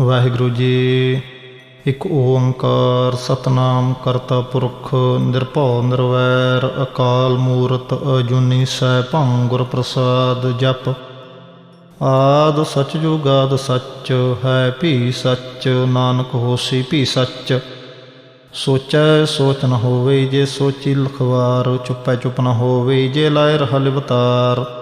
ਵਾਹਿਗੁਰੂ ਜੀ, ਇੱਕ ਓੰਕਾਰ ਸਤਨਾਮ ਕਰਤਾ ਪੁਰਖ, ਨਿਰਭਉ ਨਿਰਵੈਰ, ਅਕਾਲ ਮੂਰਤ, ਅਜੂਨੀ ਸੈਭੰ ਗੁਰ ਪ੍ਰਸਾਦ ਜਪ। ਆਦ ਸਚ ਜੁਗਾਦ ਸੱਚ, ਹੈ ਭੀ ਸੱਚ, ਨਾਨਕ ਹੋਸੀ ਭੀ ਸੱਚ। ਸੋਚੈ ਸੋਚ ਨ ਹੋਵੇ ਜੇ ਸੋਚੀ ਲਖਵਾਰ, ਚੁੱਪੈ ਚੁੱਪ ਨ ਹੋਵੇ ਜੇ ਲਾਇ ਰਹ ਲਿਵਤਾਰ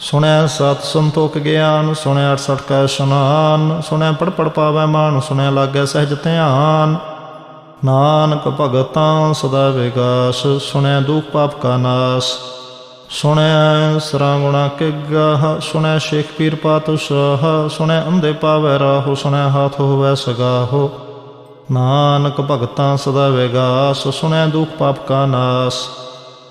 ਸੁਣਿਆ ਸਤ ਸੰਤੋਖ ਗਿਆਨ ਸੁਣਿਆ 68 ਕਾ ਇਸ਼ਨਾਨ ਸੁਣਿਆ ਪੜ ਪੜ ਪਾਵੈ ਮਾਨ ਸੁਣਿਆ ਲਾਗੈ ਸਹਿਜ ਧਿਆਨ। ਨਾਨਕ ਭਗਤਾਂ ਸਦਾ ਵਿਗਾਸ ਸੁਣਿਆ ਦੁਖ ਪਾਪ ਕਾ ਨਾਸ। ਸੁਣਿਆ ਸਰਾਗੁਣਾ ਕੇ ਗਾਹ ਸੁਣਿਆ ਸ਼ੇਖ ਪੀਰ ਪਾਤਸ਼ਾਹ ਸੁਣਿਆ ਅੰਧੇ ਪਾਵੈ ਰਾਹੋ ਸੁਣਿਆ ਹਾਥ ਹੋਵੈ ਸਗਾਹੋ। ਨਾਨਕ ਭਗਤਾਂ ਸਦਾ ਵਿਗਾਸ ਸੁਣਿਆ ਦੁਖ ਪਾਪ ਕਾ ਨਾਸ।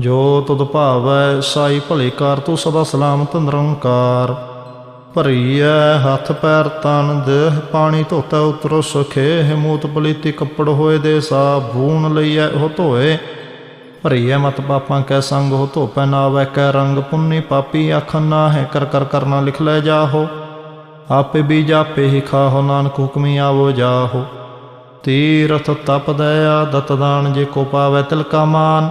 ਜੋ ਤੁਧ ਭਾਵੈ ਸਾਈ ਭਲੇ ਕਾਰ, ਤੂੰ ਸਦਾ ਸਲਾਮਤ ਨਿਰੰਕਾਰ। ਭਰੀਐ ਹੱਥ ਪੈਰ ਤਨ, ਦੇਹ ਪਾਣੀ ਧੋਤਾ ਉਤਰੋ ਸੁਖੇ ਮੂਤ ਪਲੀਤੀ ਕੱਪੜ ਹੋਏ ਦੇ ਸਾਬੂਨ ਲਈਐ ਉਹ ਧੋਏ। ਭਰੀਐ ਮਤ ਪਾਪਾਂ ਕੈ ਸੰਗ ਹੋ ਧੋਪੈ ਨਾ ਵੈ ਕੈ ਰੰਗ, ਪੁੰਨੀ ਪਾਪੀ ਆਖਨ ਨਾ ਹੈ ਕਰ ਕਰ ਕਰਨਾ ਲਿਖ ਲੈ ਜਾਹੋ। ਆਪੇ ਵੀ ਜਾਪੇ ਹੀ ਖਾਹੋ, ਨਾਨਕ ਹੁਕਮੀ ਆਵੋ ਜਾਹੋ। ਤੀਰਥ ਤਪ ਦਇਆ ਦਤ ਦਾਨ ਜੇ ਕੋ ਪਾਵੈ ਤਿਲ ਕਾ ਮਾਨ।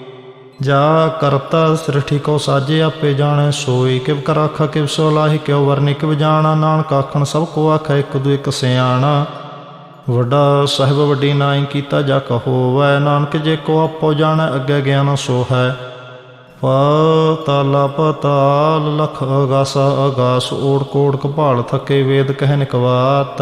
ਜਾ ਕਰਤਾ ਸ੍ਰਿਸ਼ਟੀ ਕੋ ਸਾਜੇ ਆਪੇ ਜਾਣੈ, ਸੋਈ ਕਿਵ ਕਰ ਆਖਾ, ਕਿਵ ਸੋ ਲਾਹੀ, ਕਿਉ ਵਰਨਿ ਕਿਵ ਜਾਣਾ, ਨਾਨਕ ਆਖਣ ਸਭ ਕੋ ਆਖੈ, ਇੱਕ ਦੂ ਇੱਕ ਸਿਆਣਾ। ਵੱਡਾ ਸਾਹਿਬ ਵੱਡੀ ਨਾਈ ਕੀਤਾ ਜਾ ਕਹੋਵੈ ਨਾਨਕ ਜੇ ਕੋ ਆਪੋ ਜਾਣੈ, ਅੱਗੇ ਗਿਆਨ ਸੋ ਹੈ ਪਾਤਾਲ ਪਤਾਲ, ਲਖ ਅਗਾਸ ਅਗਾਸ, ਓੜ ਕੋੜ ਕਪਾਲ ਥਕੇ ਵੇਦ ਕਹਿਨ ਕਵਾਤ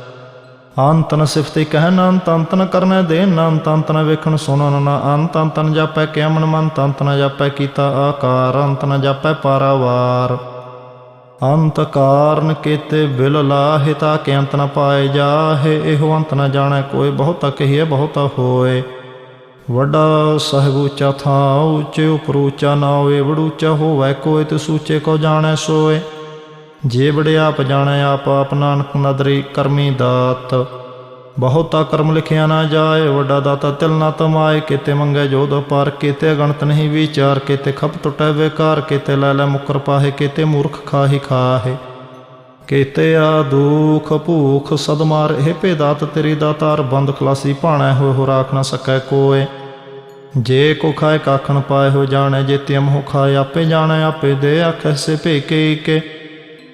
ਅੰਤ ਨ ਸਿਫਤੇ ਕਹਿ ਨ ਅੰਤ ਅੰਤ ਨ ਦੇ ਨ ਅੰਤ ਅੰਤ ਵੇਖਣ ਸੁਣਨ ਨਾ ਅੰਤ ਅੰਤ ਨ ਜਾਪੈ ਕਿਆ ਮਨ ਮਨ ਅੰਤ ਨ ਜਾਪੈ ਕੀਤਾ ਆਕਾਰ ਅੰਤ ਨ ਜਾਪੈ ਪਾਰਾਵਾਰ। ਅੰਤ ਕਾਰਨ ਕੀਤੇ ਬਿਲ ਲਾਹਿ ਤਾ ਕਿ ਅੰਤ ਨ ਪਾਏ ਜਾਹੇ, ਇਹੋ ਅੰਤ ਨ ਜਾਣੈ ਕੋਈ, ਬਹੁਤਾ ਕਹੀਏ, ਬਹੁਤਾ ਹੋਏ। ਵੱਡਾ ਸਾਹਿਬ ਉੱਚਾ ਥਾਂ ਉੱਚੇ ਉਪਰ ਉੱਚਾ ਨਾ ਹੋਵੇ ਵੜੂਚਾ ਹੋਵੇ ਕੋਈ ਤੇ ਸੂਚੇ ਕੋ ਜਾਣੈ ਸੋਏ। ਜੇ ਬੜੇ ਆਪ ਜਾਣੈ ਆਪ ਆਪ ਨਾਨਕ ਨਦਰੀ ਕਰਮੀ ਦਾਤ। ਬਹੁਤਾ ਕਰਮ ਲਿਖਿਆ ਨਾ ਜਾਏ, ਵੱਡਾ ਦਾਤਾ ਤਿਲ ਨਾ ਤਮਾਏ। ਕਿਤੇ ਮੰਗੇ ਜੋਦ ਪਾਰ, ਕਿਤੇ ਗਣਤ ਨਹੀਂ ਵਿਚਾਰ। ਕਿਤੇ ਖਪ ਟੁਟੈ ਵੇਕਾਰ, ਕਿਤੇ ਲੈ ਲੈ ਮੁਕਰ ਪਾਹੇ, ਕਿਤੇ ਮੂਰਖ ਖਾਹੀ ਖਾਹੇ। ਕੀਤੇ ਆ ਦੁਖ ਭੂਖ ਸਦਮਾਰ ਇਹ ਭੇ ਦਾਤ ਤੇਰੀ ਦਾਤਾਰ। ਬੰਦ ਖਲਾਸੀ ਭਾਣਾ, ਹੋਏ ਹੋ ਰਾਖ ਨਾ ਸਕੈ ਕੋਏ। ਜੇ ਕੋ ਖਾਏ, ਕਾਖਣ ਪਾਏ ਹੋ ਜਾਣੈ, ਜੇ ਤਿਮ ਹੋ ਖਾਏ, ਆਪੇ ਜਾਣੈ, ਆਪੇ ਦੇ ਆਖੈ, ਸੇ ਭੇਕੇ ਕੇ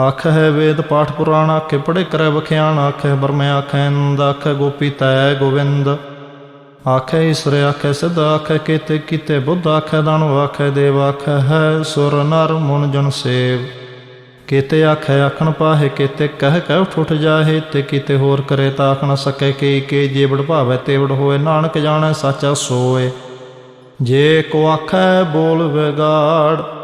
ਆਖ ਹੈ ਵੇਦ ਪਾਠ ਪੁਰਾਣ, ਆਖੇ ਪੜੇ ਕਰੈ ਬਖਿਆਣ ਆਖੇ ਬਰਮੇ ਆਖੈ ਇੰਦ ਆਖੇ ਗੋਪੀ ਤੈ ਗੋਵਿੰਦ। ਆਖੇ ਈਸ਼ਰ, ਆਖੇ ਸਿੱਧ, ਆਖੇ ਕੀਤੇ ਕੀਤੇ ਬੁੱਧ, ਆਖੇ ਦਾਨਵ, ਆਖੇ ਦੇਵ, ਆਖੇ ਹੈ ਸੁਰ ਨਰ ਮਨ ਜਨ ਸੇਵ। ਕੀਤੇ ਆਖੇ ਆਖਣ ਪਾਹੇ, ਕੀਤੇ ਕਹਿ ਕਹਿ ਉਠ ਜਾਹੇ, ਤੇ ਕੀਤੇ ਹੋਰ ਕਰੇ ਤਾਂ ਆਖਣ ਨ ਸਕੇ ਕੀ ਕੀ ਜੇ ਬੜ ਭਾਵੇ ਤੇ ਹੋਏ, ਨਾਨਕ ਜਾਣੈ ਸਾਚਾ ਸੋਏ। ਜੇ ਕੋ ਆਖੈ ਬੋਲ ਵਿਗਾੜ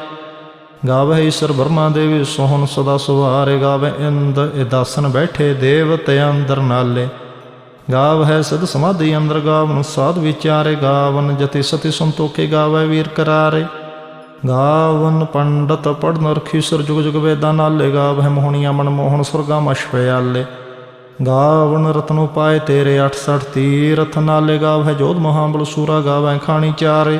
ਗਾਵੇ ਈਸ਼ਰ ਬਰਮਾ ਦੇਵੀ, ਸੋਹਣ ਸਦਾ ਸੁਹਾਰੇ ਗਾਵੇ, ਇੰਦ ਇਦਾਸਨ ਬੈਠੇ ਦੇਵਤੇ ਅੰਦਰ ਨਾਲੇ। ਗਾਵ ਹੈ ਸਦ ਸਮਾਧੀ ਅੰਦਰ ਗਾਵਨ ਸਾਧ ਵਿਚਾਰੇ, ਗਾਵਨ ਜਤੀ ਸਤੀ ਸੰਤੋਖੇ ਗਾਵੇ ਵੀਰ ਕਰਾਰੇ। ਗਾਵਨ ਪੰਡਤ ਪੜਨ ਰਖੀ ਸੁਰ ਜੁਗ ਜੁਗ ਵੇਦਾਂ ਨਾਲੇ, ਗਾਵ ਹੈ ਮੋਹਣੀਆਂ ਮਨ ਮੋਹਣ ਸੁਰਗਾ ਮਸ਼ਪਿਆਲੇ ਗਾਵਨ ਰਤਨੋ ਪਾਏ ਤੇਰੇ 68 ਤੀਰਥ ਨਾਲੇ, ਗਾਵ ਹੈ ਜੋਧ ਮਹਾਬਲ ਸੂਰਾ, ਗਾਵੈ ਖਾਣੀ ਚਾਰੇ।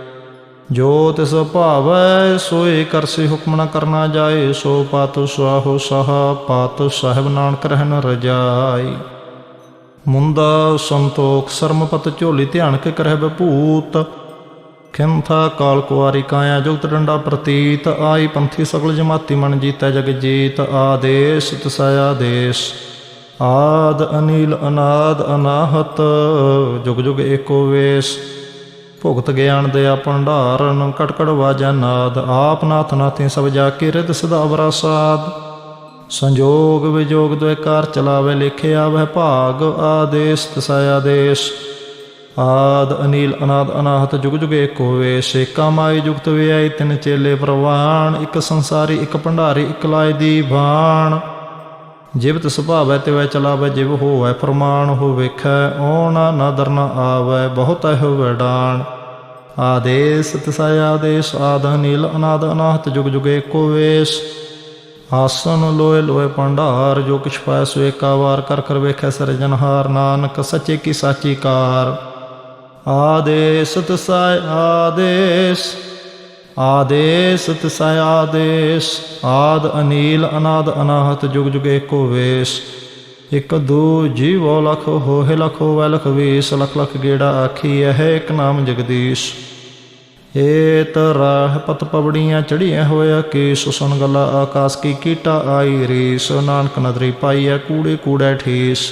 ਜੋ ਤਿਸ ਭਾਵੈ ਸੋਏ ਕਰਸੀ ਹੁਕਮ ਨ ਕਰਨਾ ਜਾਏ, ਸੋ ਪਤ ਸੁਆਹੋ ਸਹਾ, ਪਤ ਸਾਹਿਬ ਨਾਨਕ ਰਹਿਣ ਰਜਾਈ। ਮੁੰਦਾ ਸੰਤੋਖ ਸਰਮਪਤ ਝੋਲੀ ਧਿਆਨ ਕੇ ਕਰਹਿ ਬਭੂਤ ਖਿੰਥਾ ਕਾਲ ਕੁਆਰੀ ਕਾਇਆ ਜੁਗਤ ਡੰਡਾ ਪ੍ਰਤੀਤ। ਆਈ ਪੰਥੀ ਸਗਲ ਜਮਾਤੀ ਮਨ ਜੀਤੈ ਜਗ ਜੀਤ। ਆਦੇਸ਼ ਤਸਾਇਆ ਦੇਸ਼। ਆਦ ਅਨੀਲ ਅਨਾਦ ਅਨਾਹਤ, ਜੁਗ ਜੁਗ ਏਕੋ ਵੇਸ਼। ਭੁਗਤ ਗਿਆਨ ਦੇ ਆਪੰਡਾਰਨ ਕਟਕੜ ਵਾਜਾ ਨਾਦ, ਆਪ ਨਾਥ ਨਾਥੀ ਸਭ ਜਾ ਕੇ ਰਿਤ ਸਦਾ ਅਵਰਾਸਾਦ ਸੰਜੋਗ ਵਿਜੋਗ ਦੁਇ ਚਲਾਵੇ ਲਿਖਿਆ ਵਹਿ ਭਾਗ, ਆਦੇਸ਼ ਤਸਾਇਆ ਦੇਸ਼। ਆਦ ਅਨੀਲ ਅਨਾਦ ਅਨਾਹਤ ਜੁਗ ਜੁਗ ਏਕੋ ਵੇਸ਼, ਏਕਾ ਮਾਈ ਜੁਗਤ ਵਿਆਈ ਤਿੰਨ ਚੇਲੇ ਪ੍ਰਵਾਨ, ਇੱਕ ਸੰਸਾਰੀ, ਇੱਕ ਭੰਡਾਰੀ, ਇੱਕ ਲਾਇ ਦੀ ਬਾਣ ਜਿਵਤ ਸੁਭਾਵੈ ਤੇ ਚਲਾਵੈ ਜਿਵ ਹੋਵੈ ਫਰਮਾਨ ਹੋ ਵੇਖੈ, ਓਣਾ ਨਦਰ ਨ ਆਵੈ, ਬਹੁਤ ਹੈ ਵਡਾਨ ਆਦੇਸ ਤਸੈ ਆਦੇਸ਼, ਆਦ ਨੀਲ ਅਨਾਦ ਅਨਾਹਤ, ਜੁਗ ਜੁਗੇ ਏਕੋ ਵੇਸ਼। ਆਸਨ ਲੋਏ ਲੋਏ ਭੰਡਾਰ, ਜੋ ਕਿਛ ਪਾਇ ਸੋ ਏਕਾ ਵਾਰ, ਕਰ ਕਰ ਵੇਖੈ ਸਰਜਨਹਾਰ ਨਾਨਕ, ਸੱਚੇ ਕੀ ਸਾਚੀ ਕਾਰ। ਆਦੇਸ ਤਸੈ ਆਦੇਸ ਆਦੇਸ, ਤਸੈ ਆਦੇਸ, ਆਦ ਅਨੀਲ, ਅਨਾਦ ਅਨਾਹਤ, ਜੁਗ ਜੁਗ ਏਕੋ ਵੇਸ਼। ਇਕ ਦੂ ਜੀਵੋ ਲਖ ਹੋਏ ਲਖ ਹੋਵੈ ਲਖ ਵੀਸ, ਲਖ ਲਖ ਗੇੜਾ ਆਖੀ ਹੈ ਇੱਕ ਨਾਮ ਜਗਦੀਸ਼। ਏਤ ਰਾਹ ਪਤ ਪਵੜੀਆਂ ਚੜੀਆਂ ਹੋਇਆ ਕੇਸ ਸੁਨ ਗਲਾ ਆਕਾਸ ਕੀ ਕੀਟਾ ਆਈ ਰੀਸ। ਨਾਨਕ ਨਦਰੀ ਪਾਈਐ ਕੂੜੇ ਕੂੜੈ ਠੀਸ।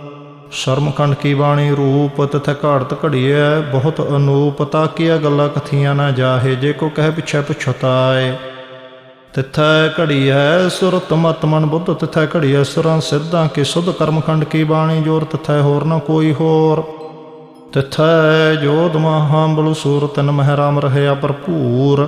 ਸ਼ਰਮਖੰਡ ਕੀ ਬਾਣੀ? ਰੂਪ ਤਥਾ ਘਾੜਤ ਘੜੀਐ, ਬਹੁਤ ਅਨੂਪ ਤਾਕੀਆ ਗੱਲਾਂ ਕਥੀਆਂ ਨਾ ਜਾਹੇ, ਜੇ ਕੋ ਕਹਿ ਪਿਛੈ ਪਛਤਾਏ। ਤਿਥੈ ਘੜੀਐ ਸੁਰਤ ਮਤ ਮਨ ਬੁੱਧ, ਤਿਥੈ ਹੈ ਸੁਰਾਂ ਸਿੱਧਾਂ ਕੀ ਸੁਧ। ਕਰਮਖੰਡ ਕੀ ਬਾਣੀ? ਜੋਰ ਤਿਥੈ ਹੋਰ ਨਾ ਕੋਈ ਹੋਰ। ਤਿਥੈ ਜੋਧ ਮਹਾਬਲ ਸੂਰਤ ਨ ਮਹਿ ਰਾਮ ਰਹਿਆ ਭਰਪੂਰ।